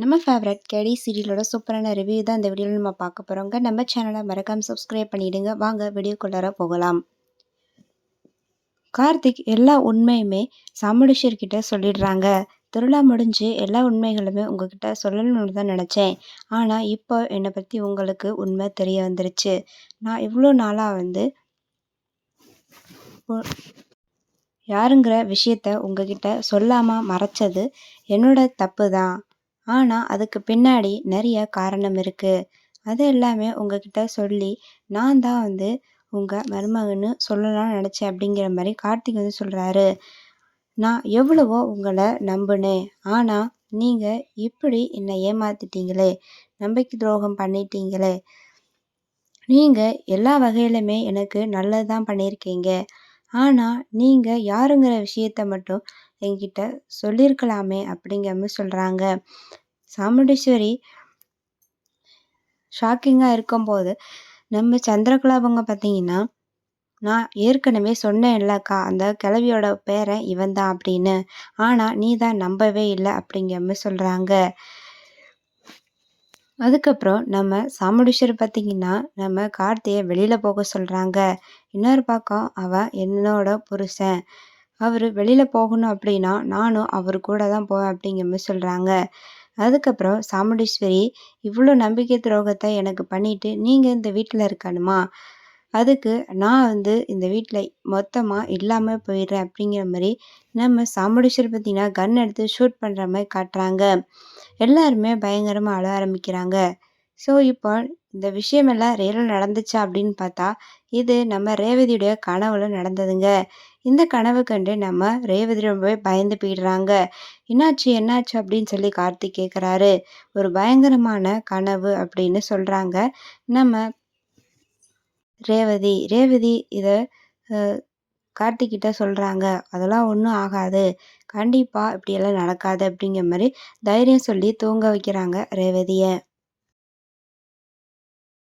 நம்ம ஃபேவரட் கேடி சீரியலோட சூப்பரான ரிவ்யூ தான் இந்த வீடியோவில் நம்ம பார்க்க போகிறோங்க நம்ம சேனலை மறக்காமல் சப்ஸ்கிரைப் பண்ணிவிடுங்க வாங்க வீடியோக்குள்ளார போகலாம். கார்த்திக் எல்லா உண்மையுமே சாமுடிஷர்கிட்ட சொல்லிடுறாங்க. திருவிழா முடிஞ்சு எல்லா உண்மைகளுமே உங்ககிட்ட சொல்லணும்னு தான் நினச்சேன். ஆனால் இப்போ என்னை பற்றி உங்களுக்கு உண்மை தெரிய வந்துருச்சு. நான் இவ்வளோ நாளாக வந்து யாருங்கிற விஷயத்த உங்ககிட்ட சொல்லாமல் மறைச்சது என்னோட தப்பு தான். ஆனால் அதுக்கு பின்னாடி நிறைய காரணம் இருக்குது அது எல்லாமே உங்ககிட்ட சொல்லி நான் தான் வந்து உங்கள் மருமகன்னு சொல்லலாம்னு நினச்சேன் அப்படிங்கிற மாதிரி கார்த்திக் வந்து சொல்கிறாரு நான் எவ்வளவோ உங்களை நம்பினேன். ஆனால் நீங்கள் இப்படி என்னை ஏமாத்திட்டீங்களே நம்பிக்கை துரோகம் பண்ணிட்டீங்களே. நீங்கள் எல்லா வகையிலுமே எனக்கு நல்லது தான் பண்ணியிருக்கீங்க. ஆனால் நீங்கள் யாருங்கிற விஷயத்த மட்டும் என்கிட்ட சொல்லியிருக்கலாமே அப்படிங்கிற மாதிரி சொல்கிறாங்க சாமுண்டீஸ்வரி ஷாக்கிங்காக இருக்கும்போது நம்ம சந்திரகலாபங்க பார்த்தீங்கன்னா நான் ஏற்கனவே சொன்னேன் இல்லைக்கா அந்த கிளவியோட பேரன் இவன் தான் அப்படின்னு. ஆனால் நீ தான் நம்பவே இல்லை அப்படிங்கிற மாதிரி சொல்கிறாங்க அதுக்கப்புறம் நம்ம சாமுண்டீஸ்வரி பார்த்தீங்கன்னா நம்ம கார்த்தியை வெளியில் போக சொல்கிறாங்க இன்னொரு பக்கம் அவன் என்னோட புருஷன். அவர் வெளியில் போகணும் அப்படின்னா நானும் அவர் கூட தான் போவேன் அப்படிங்கிற மாதிரி சொல்கிறாங்க அதுக்கப்புறம் சாமுண்டீஸ்வரி இவ்வளோ நம்பிக்கை துரோகத்தை எனக்கு பண்ணிட்டு நீங்கள் இந்த வீட்டில் இருக்கணுமா? அதுக்கு நான் வந்து இந்த வீட்டில் மொத்தமாக இல்லாமல் போயிடுறேன். அப்படிங்கிற மாதிரி நம்ம சாமுண்டீஸ்வரி பார்த்தீங்கன்னா கன் எடுத்து ஷூட் பண்ணுற மாதிரி காட்டுறாங்க. எல்லாருமே பயங்கரமாக அழ ஆரம்பிக்கிறாங்க. ஸோ இப்போ இந்த விஷயமெல்லாம் ரியலாக நடந்துச்சா அப்படின்னு பார்த்தா இது நம்ம ரேவதியுடைய கனவுல நடந்ததுங்க. இந்த கனவு கண்டு நம்ம ரேவதி ரொம்பவே பயந்து போயிடுறாங்க. என்னாச்சு என்னாச்சு? அப்படின்னு சொல்லி கார்த்திக் கேட்குறாரு ஒரு பயங்கரமான கனவு அப்படின்னு சொல்கிறாங்க நம்ம ரேவதி ரேவதி இதை கார்த்திக்கிட்ட சொல்கிறாங்க அதெல்லாம் ஒன்றும் ஆகாது. கண்டிப்பாக இப்படியெல்லாம் நடக்காது. அப்படிங்கிற மாதிரி தைரியம் சொல்லி தூங்க வைக்கிறாங்க ரேவதியை.